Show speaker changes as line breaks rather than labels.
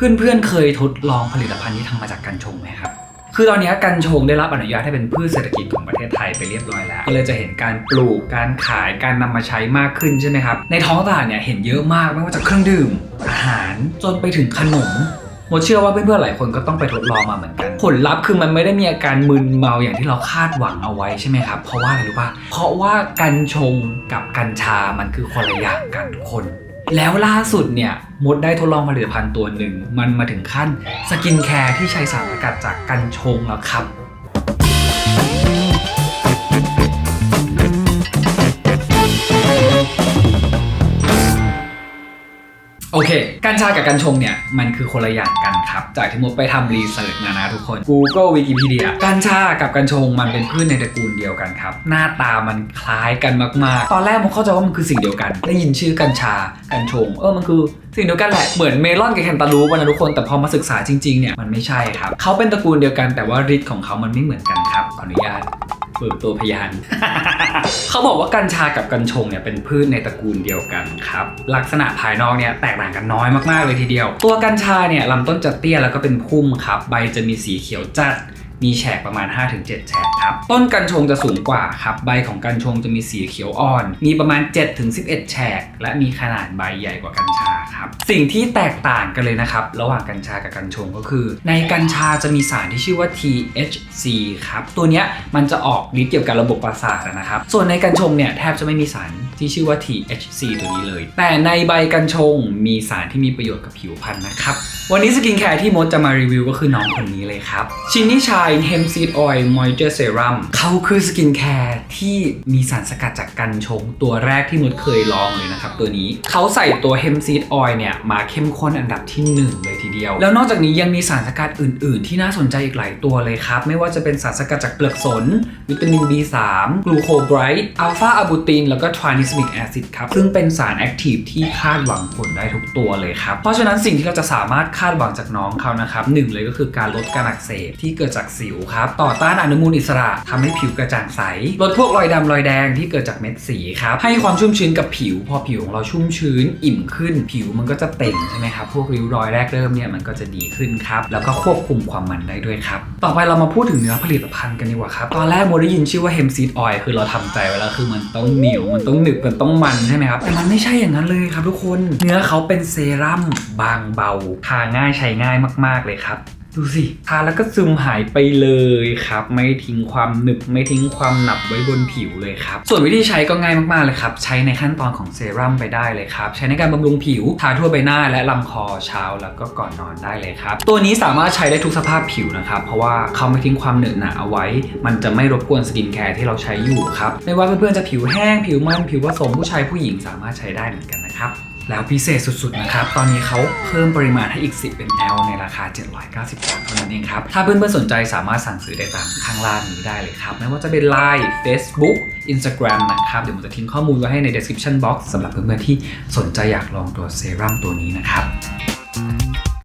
เพื่อนๆเคยทดลองผลิตภัณฑ์ที่ทำมาจากกัญชงไหมครับคือตอนนี้กัญชงได้รับอนุญาตให้เป็นพืชเศรษฐกิจของประเทศไทยไปเรียบร้อยแล้ว ก็เลยจะเห็นการปลูก การขาย การนำมาใช้มากขึ้นใช่ไหมครับ ในท้องตลาดเนี่ยเห็นเยอะมากไม่ว่าจะเครื่องดื่ม อาหารจนไปถึงขนมโมเชื่อว่าเพื่อนๆหลายคนก็ต้องไปทดลองมาเหมือนกัน ผลลัพธ์คือมันไม่ได้มีอาการมึนเมาอย่างที่เราคาดหวังเอาไว้ใช่ไหมครับ เพราะว่าอะไรรู้ป่ะ เพราะว่ากัญชงกับกัญชา มันคือคนละอย่างกันทุกคน แล้วล่าสุดเนี่ยมดได้ทดลองผลิตภัณฑ์ตัวหนึ่ง มันมาถึงขั้นสกินแคร์ที่ใช้สารสกัดจากกัญชงแล้วครับ โอเค กัญชากับกัญชงเนี่ย มันคือคนละอย่างกันครับ จากที่มดไปทำรีเสิร์ชมานะทุกคน Google Wikipedia กัญชากับกัญชงมันเป็นพืชในตระกูลเดียวกันครับ หน้าตามันคล้ายกันมากๆ ตอนแรกมเข้าใจว่ามันคือสิ่งเดียวกัน ได้ยินชื่อกัญชา กัญชง เออ มันคือสิ่งเดียวกันแหละ เหมือนเมลอนกับแคนตาลูปนะทุกคน แต่พอมาศึกษาจริงๆเนี่ย มันไม่ใช่ครับ เขาเป็นตระกูลเดียวกัน แต่ว่าฤทธิ์ของเขามันไม่เหมือนกันครับ ขออนุญาต เปิดตัวพยาน เขาบอกว่ากัญชากับกัญชงเนี่ยเป็นพืชในตระกูลเดียวกันครับ ลักษณะภายนอกเนี่ยแตกต่างกันน้อยมากๆเลยทีเดียว ตัวกัญชาเนี่ยลำต้นจะเตี้ยแล้วก็เป็นพุ่มครับ ใบจะมีสีเขียวจัด มีแฉกประมาณ 5-7แฉกครับ ต้นกัญชงจะสูงกว่าครับ ใบของกัญชงจะมีสีเขียวอ่อน มีประมาณ 7-11แฉก และมีขนาดใบใหญ่กว่ากัญชาครับ สิ่งที่แตกต่างกันเลยนะครับ ระหว่างกัญชากับกัญชงก็คือ ในกัญชาจะมีสารที่ชื่อว่า THC ครับ ตัวเนี้ยมันจะออกฤทธิ์เกี่ยวกับระบบประสาทนะครับ ส่วนในกัญชงเนี่ยแทบจะไม่มีสารที่ชื่อว่า THC ตัวนี้เลย แต่ในใบกัญชงมีสารที่มีประโยชน์กับผิวพรรณนะครับ วันนี้สกินแคร์ที่มดจะมารีวิวก็คือน้องคนนี้เลยครับ ชินนี่ชาย Hemp Seed Oil Moisture Serum เขาคือสกินแคร์ที่มีสารสกัดจากกัญชง ตัวแรกที่มดเคยลองเลยนะครับตัวนี้เขาใส่ตัว Hemp Seed Oil เนี่ย มาเข้มข้นอันดับที่ 1 เลยทีเดียว แล้วนอกจากนี้ยังมีสารสกัดอื่น ๆ ที่น่าสนใจอีกหลายตัวเลยครับ ไม่ว่าจะเป็นสารสกัดจากเปลือกสน วิตามิน B3 กลูโคไบรท์อัลฟาอะบูตินแล้วก็ทรานิสมิกแอซิดครับซึ่งเป็นสารแอคทีฟที่คาดหวังผลได้ทุกตัวเลยครับเพราะฉะนั้นสิ่งที่เราจะสามารถคาดหวังจากน้องเขานะครับหนึ่งเลยก็คือการลดการอักเสบที่เกิดจากสิวครับ ต่อต้านอนุมูลอิสระทำให้ผิวกระจ่างใส ลดพวกรอยดำรอยแดงที่เกิดจากเม็ดสีครับ ให้ความชุ่มชื้นกับผิว พอผิวของเราชุ่มชื้น อิ่มขึ้น ผิวมันก็จะเต่งใช่ไหมครับ พวกริ้วรอยแรกเริ่มเนี่ยมันก็จะดีขึ้นครับ แล้วก็ควบคุมความมันได้ด้วยครับ ต่อไปเรามาพูดถึงเนื้อผลิตภัณฑ์กันดีกว่าครับ ตอนแรกโมได้ยินชื่อว่า hemp seed oil คือเราทำใจไว้แล้วคือมันต้องเหนียว มันต้องหนึบ มันต้องมันใช่ไหมครับ แต่มันไม่ใช่อย่างนั้นเลยครับทุกคน เนื้อเขาเป็นเซรั่มบางเบา ทาง่ายใช้ง่ายมาก ๆเลยครับ ดูสิทาแล้วก็ซึมหายไปเลยครับ ไม่ทิ้งความหนึบไม่ทิ้งความหนับไว้บนผิวเลยครับ ส่วนวิธีใช้ก็ง่ายมากๆเลยครับ ใช้ในขั้นตอนของเซรั่มไปได้เลยครับ ใช้ในการบำรุงผิว ทาทั่วใบหน้าและลำคอเช้าแล้วก็ก่อนนอนได้เลยครับ ตัวนี้สามารถใช้ได้ทุกสภาพผิวนะครับ เพราะว่าเขาไม่ทิ้งความเหนอะหนะเอาไว้ มันจะไม่รบกวนสกินแคร์ที่เราใช้อยู่ครับ ไม่ว่าเพื่อนๆจะผิวแห้งผิวมันผิวผสมผู้ชายผู้หญิงสามารถใช้ได้เหมือนกันนะครับ แล้วพิเศษสุดๆนะครับ ตอนนี้เขาเพิ่มปริมาณให้อีก 10 เป็น L ในราคา 790 บาทเท่านั้นเองครับ ถ้าเพื่อนๆสนใจสามารถสั่งซื้อได้ตามข้างล่างนี้ได้เลยครับ ไม่ว่าจะเป็น Line Facebook Instagram นะครับ เดี๋ยวผมจะทิ้งข้อมูลไว้ให้ใน description box สำหรับเพื่อนๆที่สนใจอยากลองตัวเซรั่มตัวนี้นะครับ